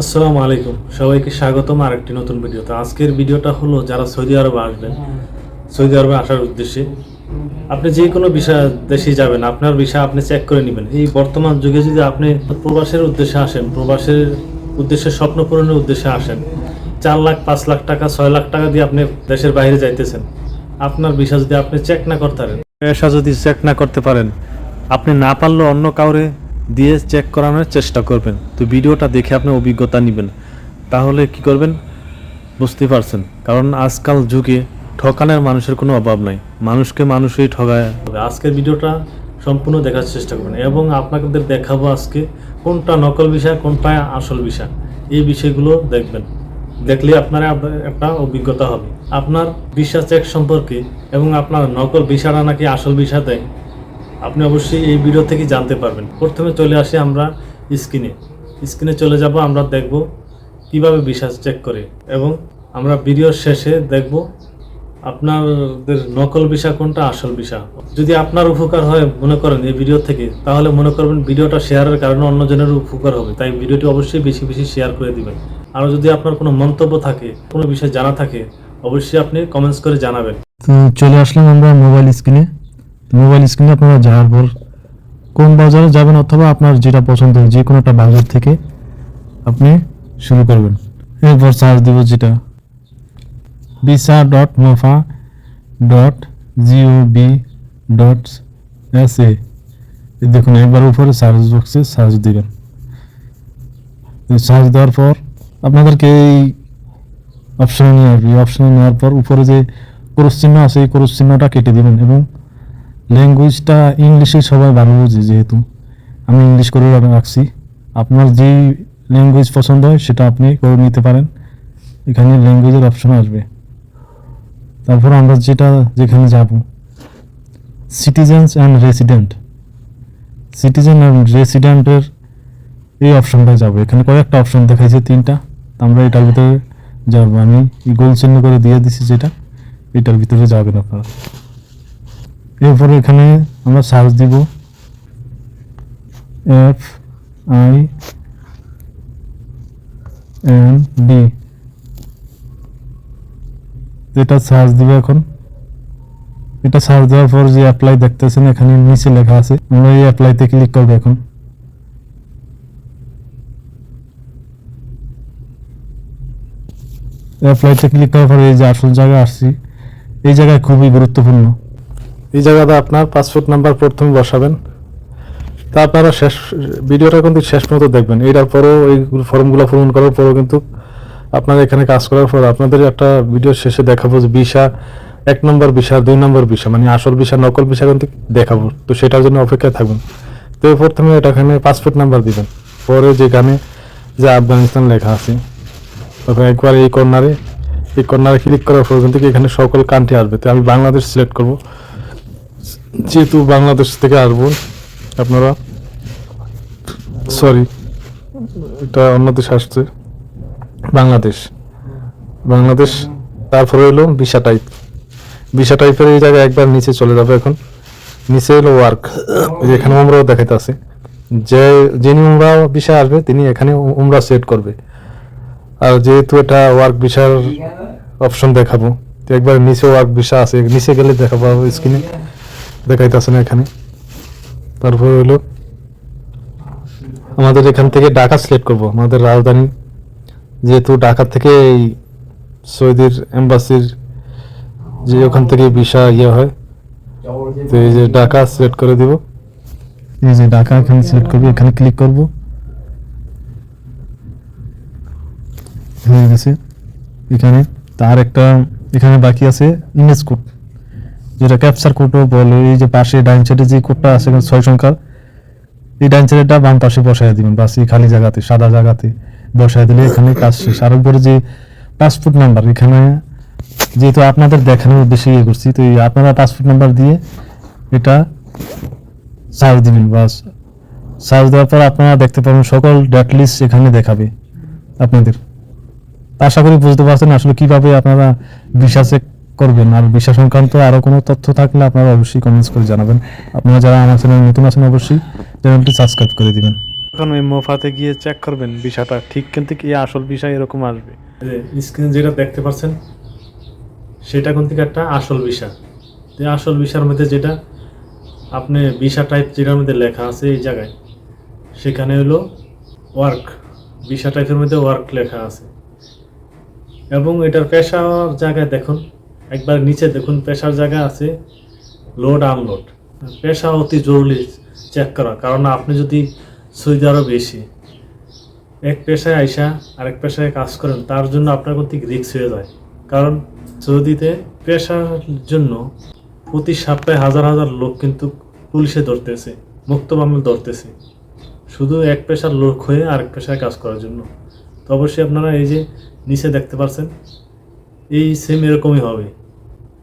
আসসালামু আলাইকুম। সবাইকে স্বাগতম আরেকটি নতুন ভিডিওতে। আজকের ভিডিওটা হলো যারা সৌদি আরবে আসবেন। সৌদি আরবে আসার উদ্দেশ্যে আপনি যে কোনো বিষয় দেশে যাবেন, আপনার বিষয় আপনি চেক করে নেবেন। এই বর্তমান যুগে যদি আপনি প্রবাসের উদ্দেশ্যে আসেন, প্রবাসের উদ্দেশ্যে, স্বপ্ন পূরণের উদ্দেশ্যে আসেন, চার লাখ, পাঁচ লাখ টাকা, ছয় লাখ টাকা দিয়ে আপনি দেশের বাইরে যাইতেছেন, আপনার বিষয় যদি আপনি চেক না করতে পারেন, পেশা যদি চেক না করতে পারেন, আপনি না পারলেও অন্য কাউরে দিয়ে চেক করানোর চেষ্টা করবেন। তো ভিডিওটা দেখে আপনি অভিজ্ঞতা নেবেন। তাহলে কি করবেন? বুঝতে পারছেন। কারণ আজকাল যুগে ঠকানোর মানুষের কোনো অভাব নাই। মানুষকে মানুষই ঠগায়। আজকের ভিডিওটা সম্পূর্ণ দেখার চেষ্টা করবেন এবং আপনাদের দেখাবো আজকে কোনটা নকল বিষয়, কোনটা আসল বিষয়। এই বিষয়গুলো দেখবেন। দেখলে আপনারা একটা অভিজ্ঞতা হবে। আপনার ভিসা চেক সম্পর্কে এবং আপনার নকল ভিসাটা নাকি আসল ভিসা দেয়। আপনি অবশ্যই এই ভিডিও থেকে জানতে পারবেন। প্রথমে চলে আসি আমরা স্ক্রিনে স্ক্রিনে চলে যাব, আমরা দেখব কীভাবে বিশ্বাস চেক করে। এবং আমরা ভিডিওর শেষে দেখব আপনাদের নকল ভিসা কোনটা, আসল ভিসা। যদি আপনার উপকার হয় মনে করেন এই ভিডিও থেকে, তাহলে মনে করবেন ভিডিওটা শেয়ারের কারণে অন্যজনের উপকার হবে। তাই ভিডিওটি অবশ্যই বেশি বেশি শেয়ার করে দিবেন। আর যদি আপনার কোনো মন্তব্য থাকে, কোনো বিষয় জানা থাকে, অবশ্যই আপনি কমেন্টস করে জানাবেন। চলে আসলাম আমরা মোবাইল স্ক্রিনে মোবাইল স্ক্রিনে আপনারা যাওয়ার পর কোন বাজারে যাবেন অথবা আপনার যেটা পছন্দ হয় যে কোনো একটা বাজার থেকে আপনি শুরু করবেন। এরপর সার্চ দিব যেটা visa dot mofa dot GOB dot S A দেখুন একবার উপরে সার্চ বক্সে সার্চ দিবেন। সার্চ দেওয়ার পর আপনাদেরকে এই অপশনে নিয়ে আসবে। অপশনে নেওয়ার পর উপরে যে ক্রস চিহ্ন আছে, এই ক্রস চিহ্নটা কেটে দেবেন এবং ল্যাঙ্গুয়েজটা ইংলিশে সবাই ভালো বুঝে যেহেতু। আমি ইংলিশ করে রাখছি। আপনার যেই ল্যাঙ্গুয়েজ পছন্দ হয়, সেটা আপনি করে নিতে পারেন। এখানে ল্যাঙ্গুয়েজের অপশন আসবে। তারপর আমরা যেটা, যেখানে যাব। Citizens and resident citizen and রেসিডেন্টের এই অপশনটায় যাব। এখানে কয়েকটা অপশন দেখাইছে তিনটা। আমরা এটার ভিতরে যাব। আমি গোল চিহ্ন করে দিয়ে দিছি যেটা। এটার ভিতরে যাবেন আপনারা। এরপরে এখানে আমরা সার্চ দিব এফ আই এন ডি এটা সার্চ দিব এখন। এটা সার্চ দেওয়ার পর যে অ্যাপ্লাই দেখতেছেন, এখানে নিচে লেখা আছে। আমরা এই অ্যাপ্লাইতে ক্লিক করব এখন। অ্যাপ্লাইতে ক্লিক করার পরে এই যে আসল জায়গায় আসছি, এই জায়গায় খুবই গুরুত্বপূর্ণ। এই জায়গাতে আপনার পাসপোর্ট নাম্বার প্রথমে বসাবেন। তা আপনারা শেষ, ভিডিওটা কিন্তু শেষ পর্যন্ত দেখবেন। এটার পরেও এই ফর্মগুলো পূরণ করার পরেও কিন্তু আপনার এখানে কাজ করার পর আপনাদের একটা ভিডিও শেষে দেখাবো যে ভিসা এক নম্বর ভিসা দুই নম্বর ভিসা মানে আসল ভিসা নকল ভিসা কিন্তু দেখাবো। তো সেটার জন্য অপেক্ষায় থাকবেন তো প্রথমে এটা এখানে পাসপোর্ট নাম্বার দিবেন। পরে যেখানে যে আফগানিস্তান লেখা আছে, তখন একবার এই কর্নারে এই কর্নারে ক্লিক করার পর কিন্তু এখানে সকল কান্ট্রি আসবে। তো আমি বাংলাদেশ সিলেক্ট করব। যেহেতু বাংলাদেশ থেকে আসব, আপনারা? সরি এটা অন্য দেশ আসছে। বাংলাদেশ। বাংলাদেশ, তারপরে হলো বিশা টাইপ বিশা টাইপের এই জায়গায় একবার নিচে চলে যাবে এখন। নিচে হলো ওয়ার্ক এখানে উমরাও দেখাইতে আছে। যে, যিনি উমরা ভিসা আসবে, তিনি এখানে উমরা সেট করবে। আর যেহেতু এটা ওয়ার্ক ভিসার অপশন দেখাবো একবার নিচে ওয়ার্ক ভিসা আছে। নিচে গেলে দেখাবো স্ক্রিনে দেখাইতেছে না এখানে। তারপর হলো আমাদের এখান থেকে ঢাকা সিলেক্ট করব। আমাদের রাজধানী যেহেতু ঢাকা থেকে এই সৌদির এম্বাসির যে ওখান থেকে ভিসা ইয়ে হয়, তো এই যে ঢাকা সিলেক্ট করে দিব। এই যে ঢাকা এখানে সিলেক্ট করব, এখানে ক্লিক করব। হয়ে গেছে। এখানে তার একটা, এখানে বাকি আছে, ইমেজ কোড। যেটা ক্যাপচার কোডও বলে, এই যে পাশে ডাইন সাইডে যে কোডটা আছে ছয় সংখ্যার এই ডাইন সাইডেটা বাম পাশে বসাই দিবেন, বাস, এই খালি জায়গাতে, সাদা জায়গাতে বসাই দিলে এখানে কাজ শেষ। আর উপরে যে পাসপোর্ট নাম্বার এখানে যেহেতু আপনাদের দেখানোর উদ্দেশ্যে ইয়ে করছি, তো এই আপনারা পাসপোর্ট নাম্বার দিয়ে এটা সার্চ দিবেন, বাস। সার্চ দেওয়ার পর আপনারা দেখতে পাবেন সকল ডেট লিস্ট এখানে দেখাবে আপনাদের। আশা করি বুঝতে পারছেন আসলে কীভাবে আপনারা চেক করবেন। আর ভিসা সংক্রান্ত আরও কোনো তথ্য থাকলে আপনারা অবশ্যই কমেন্টস করে জানাবেন। আপনারা যারা আমার চ্যানেল নতুন আছেন অবশ্যই চ্যানেলটি সাবস্ক্রাইব করে দিবেন। এখন ওই মোফাতে গিয়ে চেক করবেন বিষয়টা ঠিক কিন্তু কি আসল বিষয় এরকম আসবে? স্ক্রিনে যেটা দেখতে পাচ্ছেন সেটা কোন থেকে একটা আসল ভিসা তো এই আসল ভিসার মধ্যে যেটা আপনি ভিসা টাইপ যেটার মধ্যে লেখা আছে এই জায়গায় সেখানে হলো ওয়ার্ক ভিসা টাইপের মধ্যে ওয়ার্ক লেখা আছে। এবং এটার পেশার জায়গায় দেখুন একবার নিচে দেখুন, পেশার জায়গা আছে লোড আনলোড পেশা অতি জরুরি চেক করা, কারণ আপনি যদি সৌদি আরব এসে এক পেশায় আইসা আরেক পেশায় কাজ করেন, তার জন্য আপনার প্রতি রিক্স হয়ে যায়। কারণ সৌদিতে পেশার জন্য প্রতি সপ্তাহে হাজার হাজার লোক কিন্তু পুলিশে ধরতেছে, মুক্ত মামলা ধরতেছে। শুধু এক পেশার লোক হয়ে আরেক পেশায় কাজ করার জন্য। তো অবশ্যই আপনারা এই যে নিচে দেখতে পাচ্ছেন এই সেম এরকমই হবে।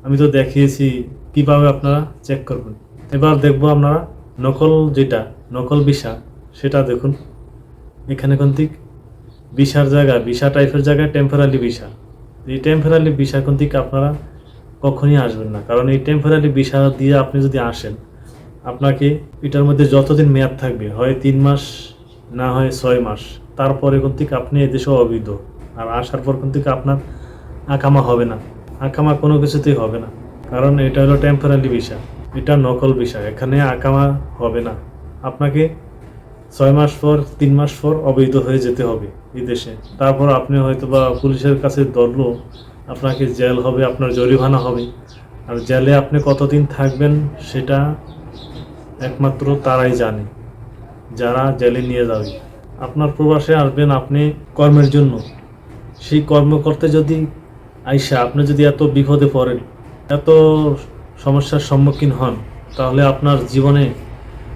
আমি তো দেখিয়েছি, কীভাবে আপনারা চেক করবেন? এবার দেখব আপনারা নকল যেটা, নকল ভিসা সেটা দেখুন। এখানে কন্তিক ভিসার জায়গা ভিসা টাইপের জায়গায় টেম্পোরারি ভিসা এই টেম্পোরারি ভিসা কন্তিক আপনারা কখনই আসবেন না। কারণ এই টেম্পোরারি ভিসা দিয়ে আপনি যদি আসেন, আপনাকে এটার মধ্যে যতদিন মেয়াদ থাকবে, হয় তিন মাস, না হয় ছয় মাস, তারপরে কন্তিক আপনি এদেশে অবৈধ। আর আসার পর কন্তিক আপনার আকামা হবে না। আকামা কোনো কিছুতেই হবে না। কারণ এটা হলো টেম্পোরারি ভিসা এটা নকল ভিসা এখানে আকামা হবে না। আপনাকে ছয় মাস পর, তিন মাস পর অবৈধ হয়ে যেতে হবে এই দেশে। তারপর আপনি হয়তো বা পুলিশের কাছে ধরলো, আপনাকে জেল হবে, আপনার জরিমানা হবে। আর জেলে আপনি কতদিন থাকবেন সেটা একমাত্র তারাই জানে, যারা জেলে নিয়ে যাবে। আপনার প্রবাসে আসবেন আপনি কর্মের জন্য। সেই কর্ম করতে যদি আইসা আপনি যদি এত বিপদে পড়েন, এত সমস্যার সম্মুখীন হন, তাহলে আপনার জীবনে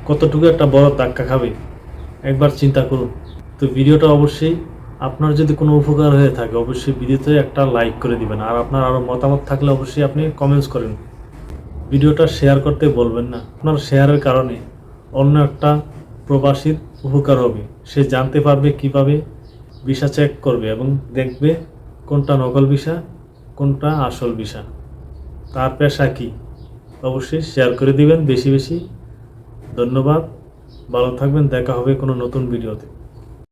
কতটুকু একটা বড় ধাক্কা খাবে? একবার চিন্তা করুন। তো ভিডিওটা অবশ্যই আপনার যদি কোনো উপকার হয়ে থাকে, অবশ্যই ভিডিওতে একটা লাইক করে দিবেন। আর আপনার আরও মতামত থাকলে অবশ্যই আপনি কমেন্টস করেন। ভিডিওটা শেয়ার করতে বলবেন না। আপনার শেয়ারের কারণে অন্য একটা প্রবাসীর উপকার হবে। সে জানতে পারবে কীভাবে ভিসা চেক করবে এবং দেখবে কোনটা নকল ভিসা কোনটা আসল বিষা তার পেশা কী? অবশ্যই শেয়ার করে দিবেন। বেশি বেশি। ধন্যবাদ। ভালো থাকবেন। দেখা হবে কোনো নতুন ভিডিওতে